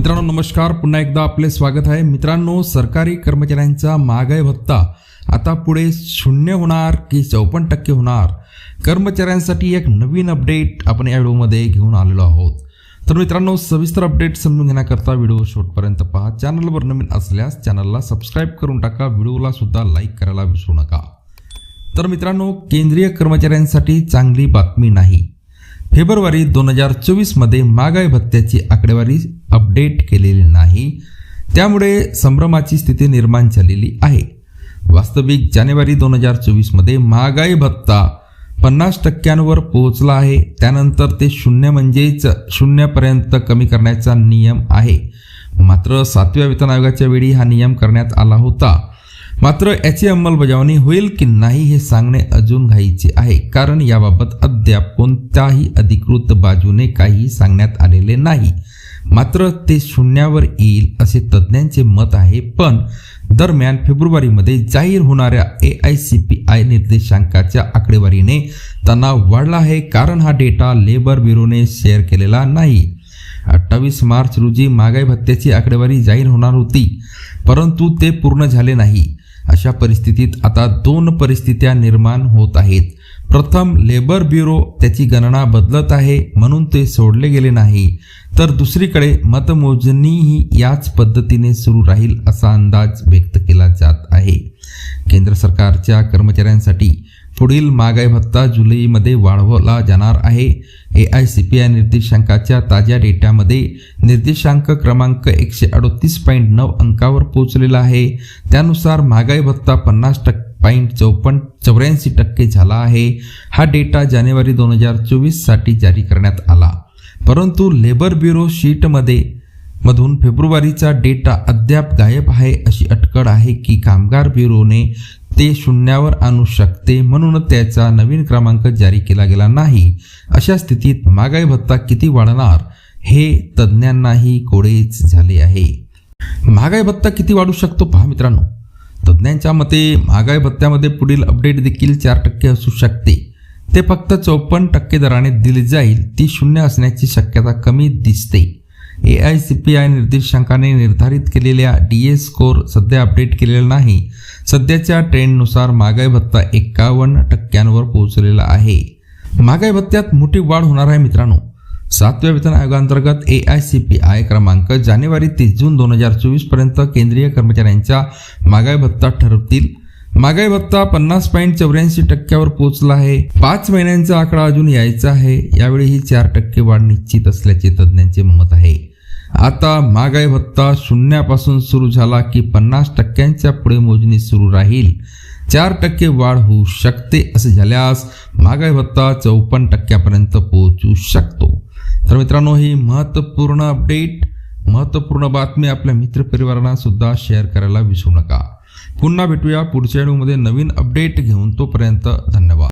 मित्रांनो नमस्कार. पुन्हा एकदा आपले स्वागत आहे. मित्रांनो सरकारी कर्मचाऱ्यांचा महागाई भत्ता आता पुढे शून्य होणार की चौपन्न टक्के होणार? कर्मचाऱ्यांसाठी एक नवीन अपडेट आपण या व्हिडिओमध्ये घेऊन आलेलो आहोत. तर मित्रांनो सविस्तर अपडेट समजून घेण्याकरता व्हिडिओ शेवटपर्यंत पहा. चॅनलवर नवीन असल्यास चॅनलला सबस्क्राईब करून टाका. व्हिडिओला सुद्धा लाईक करायला विसरू नका. तर मित्रांनो केंद्रीय कर्मचाऱ्यांसाठी चांगली बातमी नाही. फेब्रुवारी दोन हजार चोवीसमध्ये महागाई भत्त्याची आकडेवारी अपडेट केलेली नाही. त्यामुळे संभ्रमाची स्थिती निर्माण झालेली आहे. वास्तविक जानेवारी दोन हजार चोवीसमध्ये महागाई भत्ता पन्नास टक्क्यांवर पोहोचला आहे. त्यानंतर ते शून्य म्हणजेच शून्यपर्यंत कमी करण्याचा नियम आहे. मात्र सातव्या वेतन आयोगाच्या वेळी हा नियम करण्यात आला होता. मात्र याची अंमलबजावणी होईल की नाही हे सांगणे अजून घाईचे आहे. कारण याबाबत अद्याप कोणत्याही अधिकृत बाजूने काही सांगण्यात आलेले नाही. मात्र ते शून्यावर येईल असे तज्ज्ञांचे मत आहे. पण दरम्यान फेब्रुवारीमध्ये जाहीर होणाऱ्या A I C P I निर्देशांकाच्या आकडेवारीने तणाव वाढला आहे. कारण हा डेटा लेबर ब्युरोने शेअर केलेला नाही. अठ्ठावीस मार्च रोजी महागाई भत्त्याची आकडेवारी जाहीर होणार होती. परंतु ते पूर्ण झाले नाही. अशा परिस्थितीत आता दोन परिस्थित्या निर्माण होत आहेत. प्रथम लेबर ब्युरो त्याची गणना बदलत आहे म्हणून ते सोडले गेले नाही. तर दुसरीकडे मतमोजणीही याच पद्धतीने सुरू राहील असा अंदाज व्यक्त केला जात आहे. केंद्र सरकारच्या कर्मचाऱ्यांसाठी पुढील महागाई भत्ता जुलैमध्ये वाढवला जाणार आहे. A I C P I निर्देशांकाच्या ताज्या डेटामध्ये निर्देशांक क्रमांक एकशे अडतीस पॉईंट नऊ अंकावर पोहोचलेला आहे. त्यानुसार महागाई भत्ता पन्नास टक्के पॉईंट चौपन्न चौऱ्याऐंशी टक्के झाला आहे. हा डेटा जानेवारी दोन हजार चोवीससाठी जारी करण्यात आला. परंतु लेबर ब्युरो शीटमध्ये मधून फेब्रुवारीचा डेटा अद्याप गायब आहे अशी अटकळ आहे की कामगार ब्युरोने ते शून्यावर आणू शकते म्हणून त्याचा नवीन क्रमांक जारी केला गेला नाही. अशा स्थितीत महागाई भत्ता किती वाढणार हे तज्ज्ञांनाही कोडेच झाले आहे. महागाई भत्ता किती वाढू शकतो पहा मित्रांनो. तज्ज्ञांच्या मते महागाई भत्त्यामध्ये पुढील अपडेट देखील चार टक्के असू शकते. ते फक्त चौपन्न टक्के दराने दिले जाईल ती शून्य असण्याची शक्यता कमी दिसते. A I C P I निर्देशांकाने निर्धारित केलेल्या डी ए स्कोअर सध्या अपडेट केलेला नाही. सध्याच्या ट्रेंडनुसार महागाई भत्ता एक्कावन्न टक्क्यांवर पोहोचलेला आहे. महागाई भत्त्यात मोठी वाढ होणार आहे मित्रांनो. सातव्या वेतन आयोगांतर्गत A I C P I क्रमांक जानेवारी तीस जून दोन हजार चोवीसपर्यंत केंद्रीय कर्मचाऱ्यांच्या महागाई भत्ता ठरवतील. महागाई भत्ता पन्नास पॉईंट चौऱ्याऐंशी टक्क्यावर पोहोचला आहे. पाच महिन्यांचा आकडा अजून यायचा आहे. यावेळी ही चार टक्के वाढ निश्चित असल्याचे तज्ज्ञांचे मत आहे. आता महागाई भत्ता शून्यापासून सुरू झाला की पन्नास टक्क्यांच्या पुढे मोजणी सुरू राहील. चार टक्के वाढ होऊ शकते असे झाल्यास महागाई भत्ता चौपन्न टक्क्यापर्यंत पोहोचू शकतो. तर मित्रांनो ही महत्त्वपूर्ण अपडेट महत्त्वपूर्ण बातमी आपल्या मित्रपरिवारांना सुद्धा शेअर करायला विसरू नका. पुन्हा भेटूया पुढच्या व्हिडिओमध्ये नवीन अपडेट घेऊन तोपर्यंत धन्यवाद.